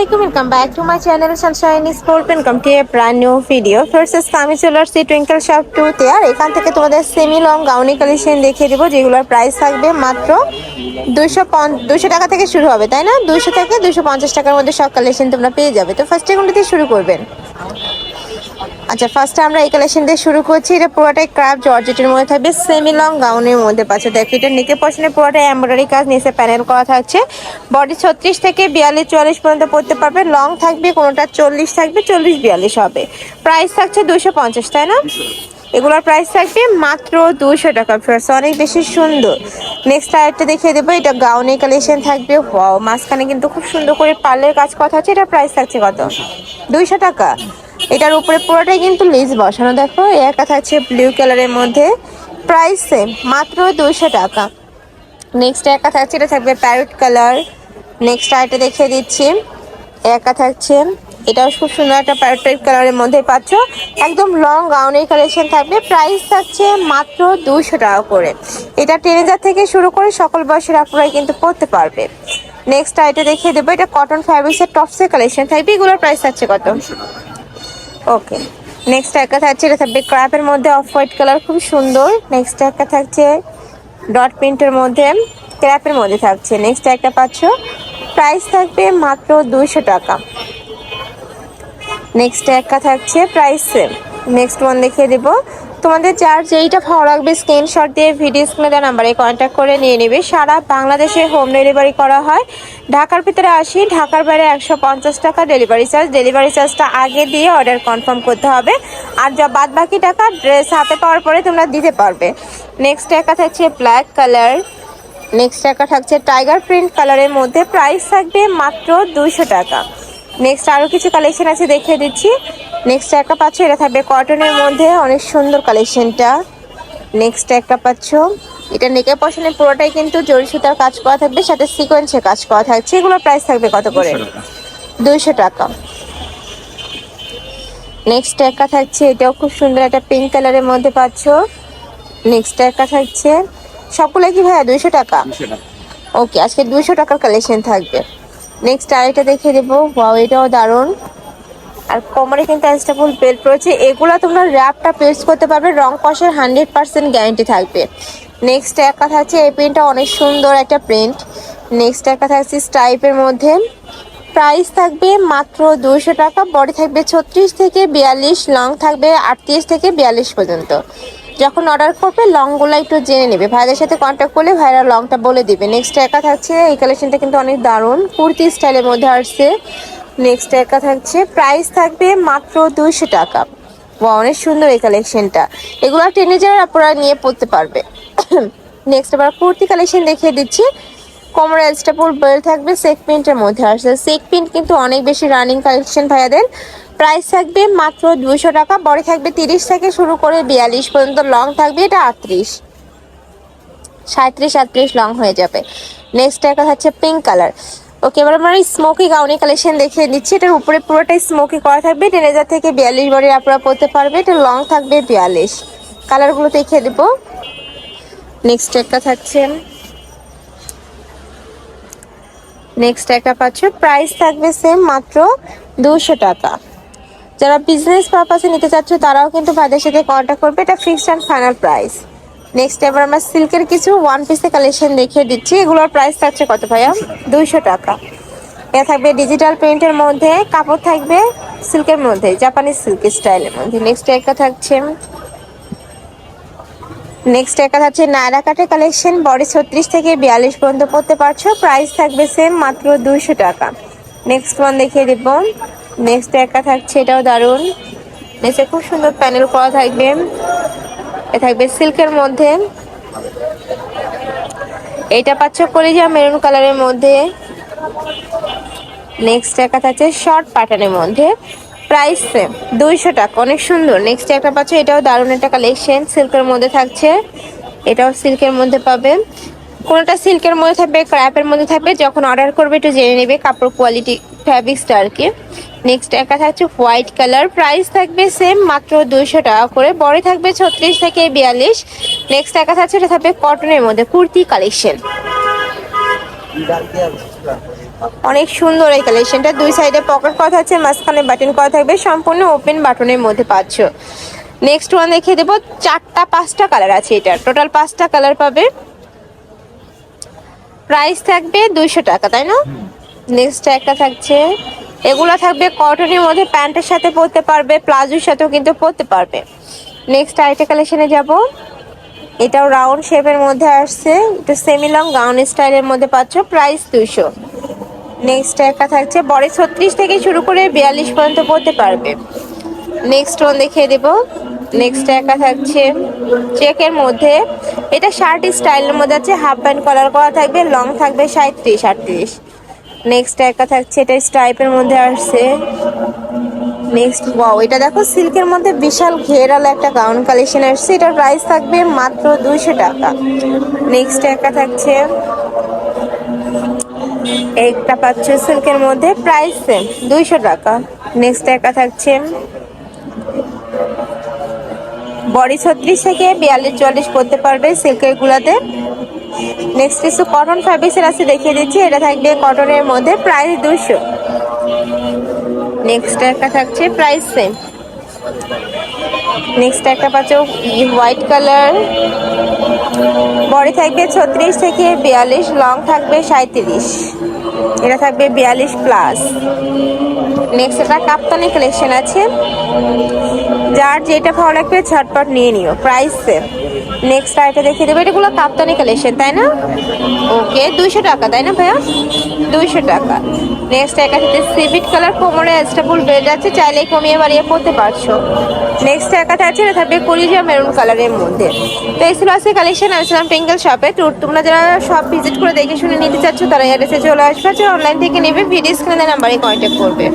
আলাইকুম welcome back to my channel sunshine sport welcome to a brand new video first আমি চলে আসছি twinkle shop টুতে আর এখান থেকে তোমাদের সেমি লং গাউনি কালেকশন দেখিয়ে দেবো, যেগুলোর প্রাইস থাকবে মাত্র দুশো দুশো টাকা থেকে শুরু হবে, তাই না? দুশো থেকে দুশো পঞ্চাশ টাকার মধ্যে সব কালেকশন তোমরা পেয়ে যাবে। তো ফার্স্ট এগুলো শুরু করবেন। আচ্ছা ফার্স্টে আমরা এই কালেকশন দিয়ে শুরু করছি। এটা পুরোটাই ক্রাফ জর্জেটের মধ্যে থাকবে, সেমি লং গাউনের মধ্যে পাচ্ছে। দেখো, এটা নিকে পছনে পুরোটাই এমব্রয়ডারি কাজ নিচে প্যানেল করা থাকছে। বডি ছত্রিশ থেকে বিয়াল্লিশ, চুয়াল্লিশ পর্যন্ত পড়তে পারবে। লং থাকবে, কোনোটা চল্লিশ থাকবে, চল্লিশ, বিয়াল্লিশ হবে। প্রাইস থাকছে দুশো পঞ্চাশ, তাই না? এগুলোর প্রাইস থাকবে মাত্র দুশো টাকা ফ্রেন্ডস অনেক বেশি সুন্দর। নেক্সট আরেকটা দেখিয়ে দেবো, এটা গাউনের কালেকশন থাকবে। মাঝখানে কিন্তু খুব সুন্দর করে পার্লের কাজ কথা হচ্ছে এটা প্রাইস থাকছে কত? দুইশো টাকা। এটার উপরে পুরোটাই কিন্তু লিজ বসানো। দেখো একটা থাকছে ব্লু কালারের মধ্যে। প্রাইস সেম মাত্র দুইশো টাকা। নেক্সট একা থাকছে, এটা থাকবে প্যারট কালার নেক্সট আরেকটা দেখিয়ে দিচ্ছি। একা থাকছে, এটাও খুব সুন্দর একটা প্যারট কালারের মধ্যে পাচ্ছ। একদম লং গাউনের কালেকশন থাকবে। প্রাইস থাকছে মাত্র দুশো টাকা করে। এটা টেনেজার থেকে শুরু করে সকল বয়সের আপনারাই কিন্তু পড়তে পারবে। নেক্সট আইটা দেখিয়ে দেবো। এটা কটন ফ্যাব্রিক্সের টপসের কালেকশন থাকবে। এগুলোর প্রাইস থাকছে কত? ওকে নেক্সট একটা থাকছে, এটা থাকবে ক্র্যাপের মধ্যে অফ হোয়াইট কালার খুব সুন্দর। নেক্সট একটা থাকছে ডট প্রিন্টের মধ্যে ক্র্যাপের মধ্যে থাকছে। নেক্সট একটা পাচ্ছ প্রাইস থাকবে মাত্র দুইশো টাকা। নেক্সট একটা থাকছে প্রাইস সেম নেক্সট ওয়ান দেখিয়ে দিব। তোমাদের যার যেইটা ভালো লাগবে স্ক্রিনশট দিয়ে ভিডিও স্ক্রিনে দেওয়া নাম্বারে কন্ট্যাক্ট করে নিয়ে নেবে। সারা বাংলাদেশে হোম ডেলিভারি করা হয়। ঢাকার ভিতরে আসি, ঢাকার বাইরে একশো পঞ্চাশ টাকা ডেলিভারি চার্জ ডেলিভারি চার্জটা আগে দিয়ে অর্ডার কনফার্ম করতে হবে। আর যা বাদ বাকি টাকা ড্রেস হাতে পাওয়ার পরে তোমরা দিতে পারবে। নেক্সট একটা থাকছে ব্ল্যাক কালার নেক্সট একটা থাকছে টাইগার প্রিন্ট কালারের মধ্যে। প্রাইস থাকবে মাত্র দুশো টাকা। নেক্সট আরও কিছু কালেকশন আছে দেখিয়ে দিচ্ছি। নেক্সট একটা পাচ্ছ এটা থাকবে কটনের মধ্যে অনেক সুন্দর কালেকশনটা নেক্সট একটা পাচ্ছ। এটা নেকের পশনে পুরোটাই কিন্তু জরি সুতার কাজ করা থাকবে সাথে সিকোয়েন্সের কাজ করা থাকছে। এগুলোর প্রাইস থাকবে কত করে? দুইশো টাকা। নেক্সট একটা থাকছে এটাও খুব সুন্দর একটা পিঙ্ক কালারের মধ্যে পাচ্ছ। নেক্সট একটা থাকছে সবগুলো কি ভাইয়া দুইশো টাকা? ওকে আজকে দুইশো টাকার কালেকশন থাকবে। নেক্সট আরেকটা দেখিয়ে দেবো। ওয়াও এটাও দারুণ। আর কোমরে কিন্তু অ্যাস্টেবল বেল্ট রয়েছে। এগুলো তোমরা র্যাপটা পেস্ট করতে পারবে, রং কষের হান্ড্রেড পার্সেন্ট গ্যারেন্টি থাকবে। নেক্সট একটা থাকছে এই প্রিন্টটা অনেক সুন্দর একটা প্রিন্ট নেক্সট একটা থাকছে স্টাইপের মধ্যে প্রাইস থাকবে মাত্র দুশো টাকা বডি থাকবে ছত্রিশ থেকে বিয়াল্লিশ লং থাকবে আটত্রিশ থেকে বিয়াল্লিশ পর্যন্ত। যখন অর্ডার করবে লংগুলো একটু জেনে নেবে। ভাইদের সাথে কন্ট্যাক্ট করলে ভাইরা লংটা বলে দিবে। নেক্সট একা থাকছে এই কালেকশনটা কিন্তু অনেক দারুণ। কুর্তি স্টাইলের মধ্যে আসছে। নেক্সট একা থাকছে প্রাইস থাকবে মাত্র দুইশো টাকা। বা অনেক সুন্দর এই কালেকশনটা এগুলো টিনেজার আপনারা নিয়ে পড়তে পারবে। নেক্সট আবার কুর্তি কালেকশন দেখিয়ে দিচ্ছি। কোমর এলস্টাপুল বেল থাকবে সেক প্রিন্টের মধ্যে আসছে সেক প্রিন্ট কিন্তু অনেক বেশি রানিং কালেকশন ভাইয়াদের। প্রাইস থাকবে মাত্র দুশো টাকা বড় থাকবে তিরিশ থেকে শুরু করে বিয়াল্লিশ পর্যন্ত লং থাকবে, এটা আটত্রিশ। সাঁত্রিশ আটত্রিশ লং হয়ে যাবে। নেক্সট একটা হচ্ছে পিঙ্ক কালার ওকে এবার আমরা স্মোকি গাউনি কালেকশন দেখিয়ে দিচ্ছি। এটার উপরে পুরোটাই স্মোকি করা থাকবে। টেন হাজার থেকে বিয়াল্লিশ বডি আপনারা পরতে পারবে। এটা লং থাকবে বিয়াল্লিশ। কালারগুলো দেখিয়ে দেবো। নেক্সট একটা থাকছে। নেক্সট একটা পাচ্ছ। প্রাইস থাকবে সেম মাত্র দুশো টাকা। যারা বিজনেস পারপাসে নিতে চাচ্ছ, তারাও কিন্তু ভাইদের সাথে কন্ট্যাক্ট করবে। এটা fixed and final price next এবার আমরা সিল্কের কিছু ওয়ান পিসের কালেকশন দেখিয়ে দিচ্ছি। এগুলোর প্রাইস থাকছে কত ভাইয়া? দুইশো টাকা। এটা থাকবে ডিজিটাল প্রিন্টের মধ্যে, কাপড় থাকবে সিল্কের মধ্যে জাপানিজ সিল্ক স্টাইলের মধ্যে। নেক্সট একটা থাকছে নেক্সট একটা থাকছে নায়রা কাটের কালেকশন বডি ছত্রিশ থেকে বিয়াল্লিশ পর্যন্ত পড়তে পারছ। প্রাইস থাকবে সেম মাত্র দুইশো টাকা। নেক্সট ওয়ান দেখিয়ে দেব। নেক্সট একটা থাকছে, এটাও দারুণ। নেক্সটে খুব সুন্দর প্যানেল করা থাকবে। এ থাকবে সিল্কের মধ্যে। এইটা পাচ্ছ কলিজা মেরুন কালারের মধ্যে। নেক্সট একটা থাকছে শর্ট প্যাটার্নের মধ্যে। প্রাইস সেম দুইশো টাকা, অনেক সুন্দর। নেক্সট একটা পাচ্ছ, এটাও দারুণ একটা কালেকশন সিল্কের মধ্যে থাকছে। এটাও সিল্কের মধ্যে পাবে। কোনোটা সিল্কের মধ্যে থাকবে ক্র্যাপের মধ্যে থাকবে, যখন অর্ডার করবে, একটু জেনে নেবে কাপড় কোয়ালিটি ফ্যাব্রিক্সটা আর কি। নেক্সট একটা থাকছে হোয়াইট কালার প্রাইস থাকবে সেম মাত্র দুইশো টাকা করে। বড় থাকবে ছত্রিশ থেকে বিয়াল্লিশ। নেক্সট একটা থাকছে এটা থাকবে কটনের মধ্যে কুর্তি কালেকশন অনেক সুন্দর এই কালেকশনটা দুই সাইডে পকেট করা আছে মাঝখানে বাটন করা থাকবে সম্পূর্ণ ওপেন বাটনের মধ্যে পাচ্ছ। নেক্সট ওয়ান দেখিয়ে দেবো চারটা পাঁচটা কালার আছে এটার। টোটাল পাঁচটা কালার পাবে। প্রাইস থাকবে দুইশো টাকা তাই না? নেক্সট একটা থাকছে এগুলো থাকবে কটনের মধ্যে প্যান্টের সাথে পরতে পারবে, প্লাজোর সাথেও কিন্তু পরতে পারবে। নেক্সট আইটা কালেকশনে যাব। এটাও রাউন্ড শেপের মধ্যে আসছে। একটু সেমি লং গাউন স্টাইলের মধ্যে পাচ্ছ প্রাইস দুইশো। নেক্সট একটা থাকছে, বড় ছত্রিশ থেকে শুরু করে বিয়াল্লিশ পর্যন্ত পড়তে পারবে। নেক্সট ওয়ান দেখিয়ে দেব। নেক্সট একা থাকছে চেকের মধ্যে। এটা শার্ট স্টাইলের মধ্যে আছে হাফ প্যান্ট কলার করা থাকবে লং থাকবে সাঁত্রিশ আটত্রিশ। নেক্সট একা থাকছে, এটা স্টাইপের মধ্যে আসছে। নেক্সট ওয়াও এটা দেখো, সিল্কের মধ্যে বিশাল ঘেরাল একটা গাউন কালেকশন আসছে। এটার প্রাইস থাকবে মাত্র দুইশো টাকা। নেক্সট একটা থাকছে, একটা পাচ্ছে সিল্কের মধ্যে প্রাইস সেম দুইশো টাকা। নেক্সট একটা থাকছে, বডি ছত্রিশ থেকে বিয়াল্লিশ চুয়াল্লিশ করতে পারবে সিল্কের গুলাতে। নেক্সট কিছু কটন ফ্যাব্রিক্সের আছে দেখিয়ে দিচ্ছি। এটা থাকবে কটনের মধ্যে প্রাইস দুশো নেক্সট একটা থাকছে প্রাইস সেম নেক্সট একটা পাচ্ছ হোয়াইট কালার বডি থাকবে ছত্রিশ থেকে বিয়াল্লিশ লং থাকবে সাঁত্রিশ এটা থাকবে বিয়াল্লিশ প্লাস নেক্সট এটা কাপ্তানি কালেকশন আছে। যার যেটা ভালো লাগবে ঝটপট নিয়ে নিও প্রাইস সেম নেক্সট আইটা দেখিয়ে দেবো এটাগুলো কাপ্তানি কালেকশন তাই না? ওকে দুইশো টাকা, তাই না ভাইয়া? দুইশো টাকা। নেক্সট সাথে সিভিট কালার কোমরে স্টেবল বেড আছে, চাইলেই কমিয়ে বাড়িয়ে পড়তে পারছ। নেক্সট একটা আছে, এটা থাকবে কলিজা মেরুন কালারের মধ্যে। তো এই ছিল আজকে কালেকশন আসলাম টেঙ্গেল শপে তো তোমরা যারা সব ভিজিট করে দেখে শুনে নিতে চাচ্ছ, তারা অ্যাড্রেসে চলে আসবে। অনলাইন থেকে নেবে ভিডিও স্ক্রিনে নাম্বারে কন্ট্যাক্ট করবে।